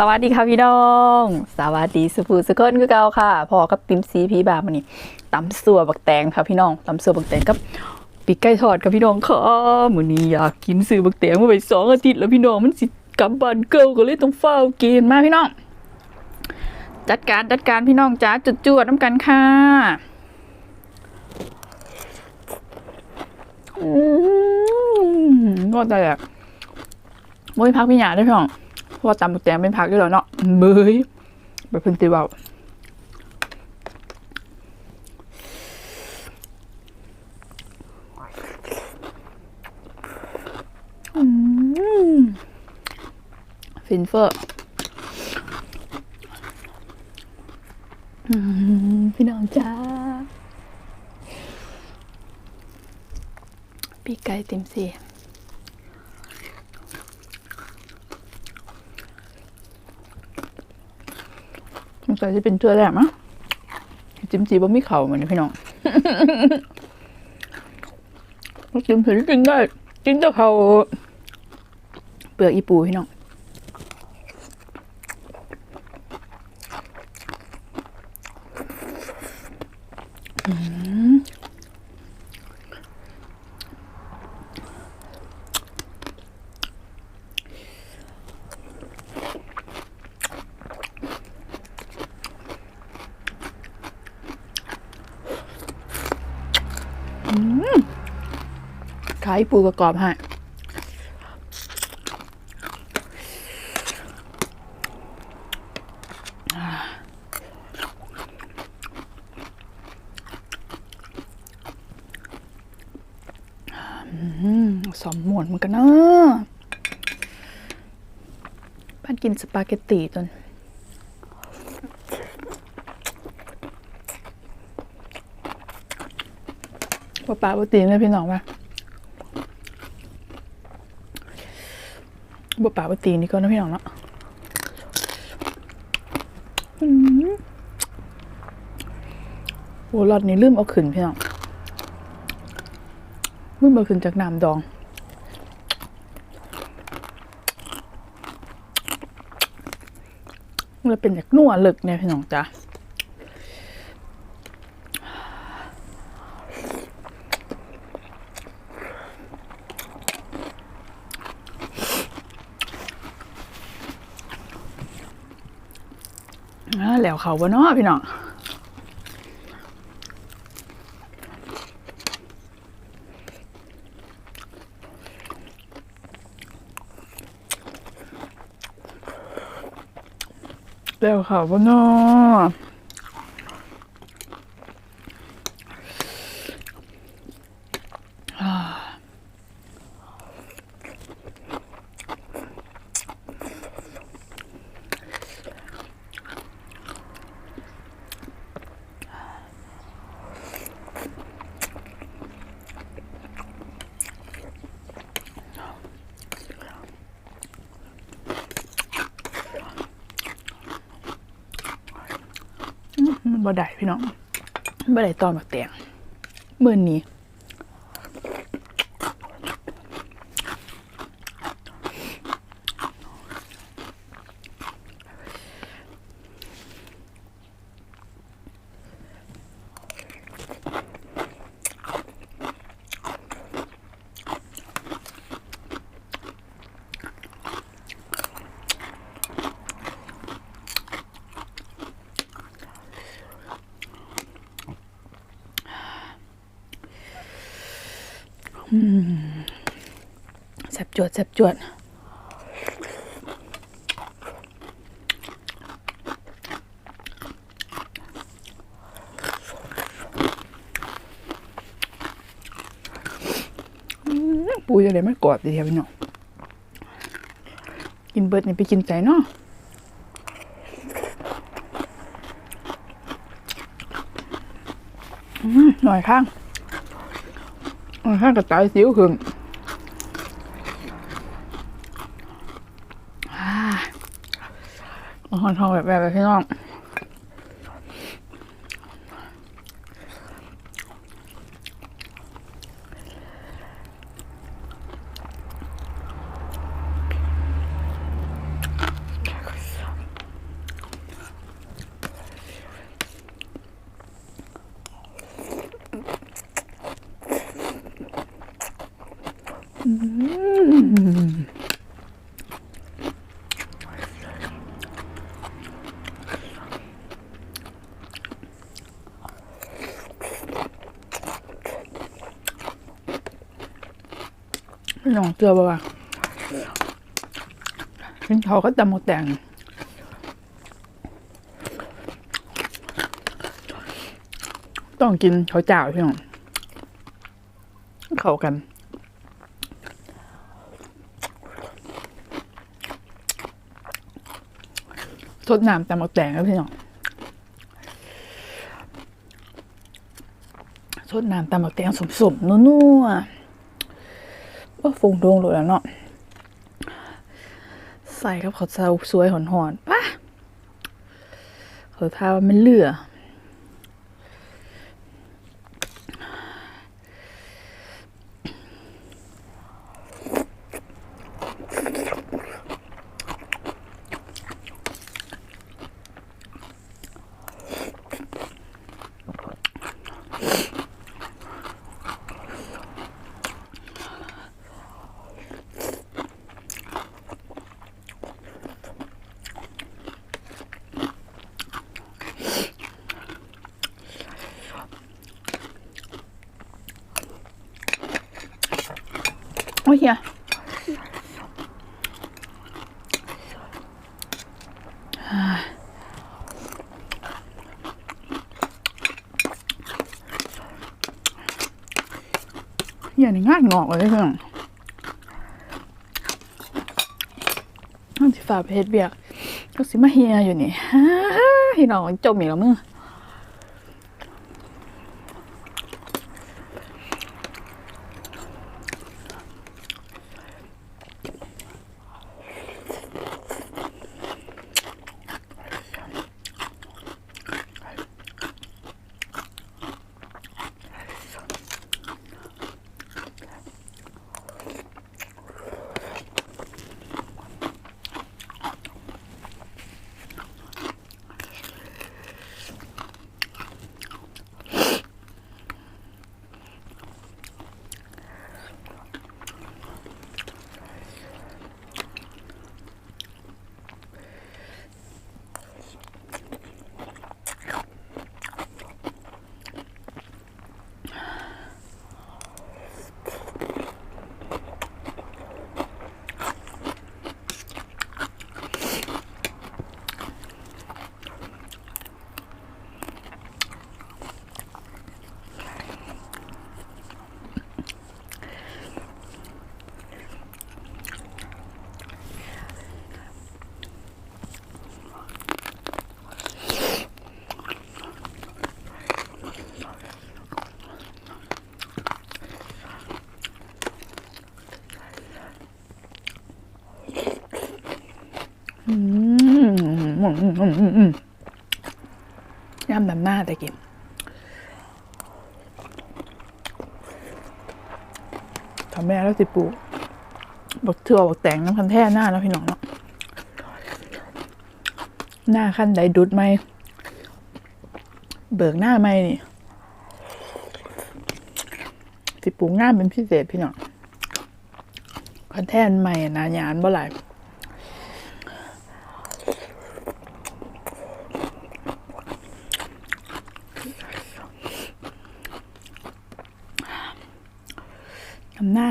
สวัสดีค่ะพี่น้อง สวัสดีสุภูสุคนคือเก่าค่ะพอกับติมซีพีบามันนี่ตำสัวบักแตงค่ะพี่น้องตำสัวบักแตงกับปีกไก่ทอดค่ะพี่น้องค่ะมื้อนี้อยากกินซื้อบักแตงมาไปสองอาทิตย์แล้วพี่น้องมันสิกลับบ้านเก่าก็เลยต้องเฝ้ากินมาพี่น้อง จัดการจัดการพี่น้องจ้าจุดจวดน้ำกันค่ะอืมก็แต่แบบโอ้ยพักพี่หยาได้พี่น้อง เพราะว่าตำบักแตงเป็นผักด้วยเหรอเนาะเบยไปเพิ่นติเบาฟินเฟอร์อืมพี่น้องจ้าปีกไก่เต็มสี่ สงสัยจะเป็นเทือแรกมั้งจิ้มจีบ่มีเข่าเหมือนพี่น้องจิ้มถึงกินได้ กินแต่เขาเปลือกอีปูพี่น้องอืม ขายปูกระกอบให้สมหมวนเหมือนกันเนอะบ้านกินสปาเกตตีจน ปลาปลาปลาตีนเลยพี่น้องป่ะปาปลาปลาตีนนี่ก็นะพี่น้องเนาะอืมโอ้หลอดนี้ลืมเอาขึ้นพี่น้องลืมเอาขึ้นจากน้ำดองมันเป็นจากนัวเลึกเนี่ยพี่น้องจ้ะ อ่าแล้ว เขาบ่เนาะพี่น้องเดี๋ยวเขาบ่เนาะ บ่ได้พี่น้องมันบ่ได้ตอนบักแตงมื้อนี้ แซ่บจวดแซ่บจวดอืมปูจะได้ไม่กรอบดีเดียวพี่น้องกินเบิร์ดนี่ไปกินใจเนาะหน่อยข้าง หน่อยข้างกระต่ายสิวขึ้นอาหารทองแบบแบบพี่น้อง พี่น้องเจอบ่ว่ากินเขาก็ตำหมกแดงต้องกินข้าวเจ้าพี่น้องเข้ากันสดน้ำตำหมกแดงแล้วพี่น้องสดน้ำตำหมกแดงสมๆนัวๆ ว่าฟงดวงหลุดแล้วเนาะใส่กับข้าเจ้าสวยหอนๆป่ะเขาทาว่ามันเหลือ อย่างนี้ง่ายงอกเลยเพื่อนน้องสิฝาไปเฮ็ดเบียกก็สิมาเฮียอยู่นี่ฮ่าพี่น้องจมอีกแล้วมึง ย่ำแบบหน้าแต่กินทำแม่แล้วสิปูบักเถื่อบักแต่งน้ำคันแท่หน้าแล้วพี่น้องเนาะหน้าขั้นใดดุดไหม เบิกหน้าไหมนี่ สิปูง่ามเป็นพิเศษพี่น้องคันแท่นใหม่อะนะยานบ่หลาย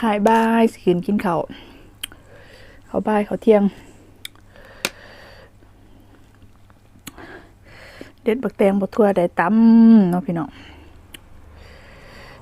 ขาคายบายสิกินกินเขาเขาบายเขาเที่ยง เด็ดบักแตงบักทั่วได้ตำเนาะพี่น้อง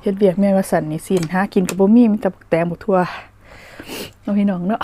เฮ็ดเบียกแม่ว่าสันนี่สินหากินกับบ่มีมีแต่บักแตงบักทั่วเนาะพี่น้องเนาะ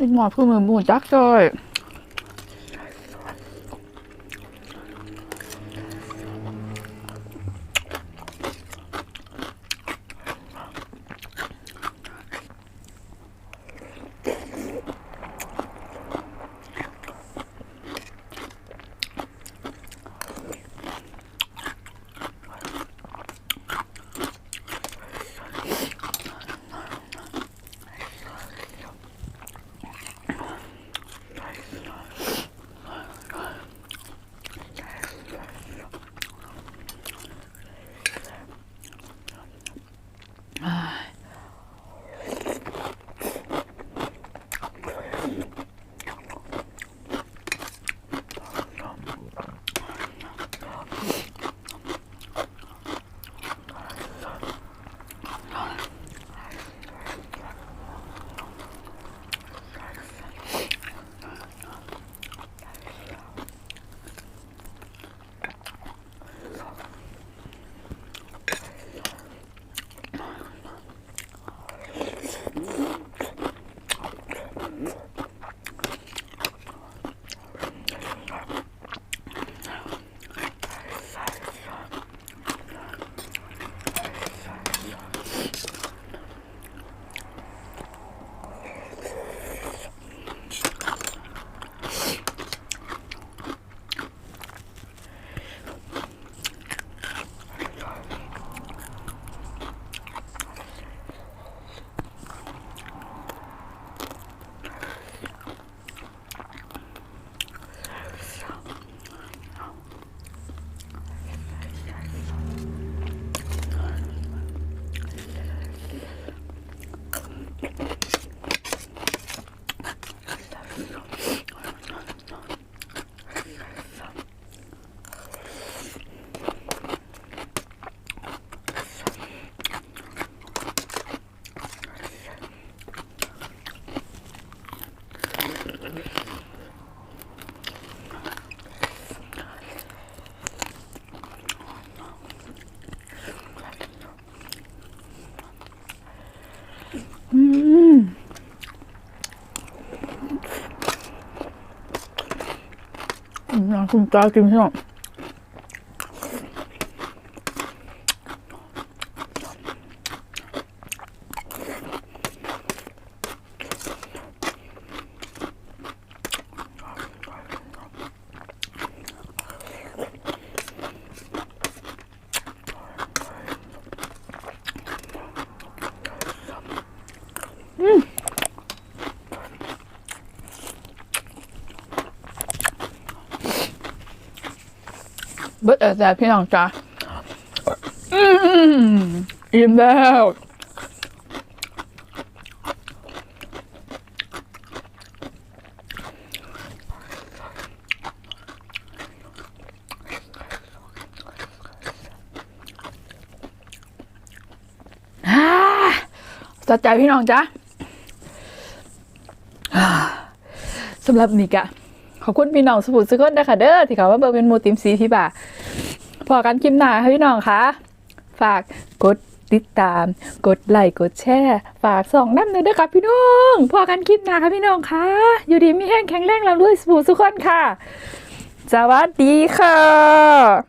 อีกหมอดคือมือหมูจักจ้อย คุณตากินพี่น้อง เบิดแต่แต่พี่น้องจ้าอืมอิ่มแล้วอ่าจัดใจพี่น้องจ้าสำหรับนี่กะ อบคุณพี่น้องสุทรสุขนนะคะเด้อที่เขาว่าเบอร์เป็นมูติมซีพี่บ่าพอกันคลิปหน้าค่ะพี่น้องคะฝากกดติดตาม กดไลค์กดแชร์ฝากส่องน้ำหนึ่งด้วยค่ะพี่น้องพอกันคลิปหน้าค่ะพี่น้องคะอยู่ดีมีแห้งแข็งแรงเราด้วยสุทรสุขนค่ะสวัสดีค่ะ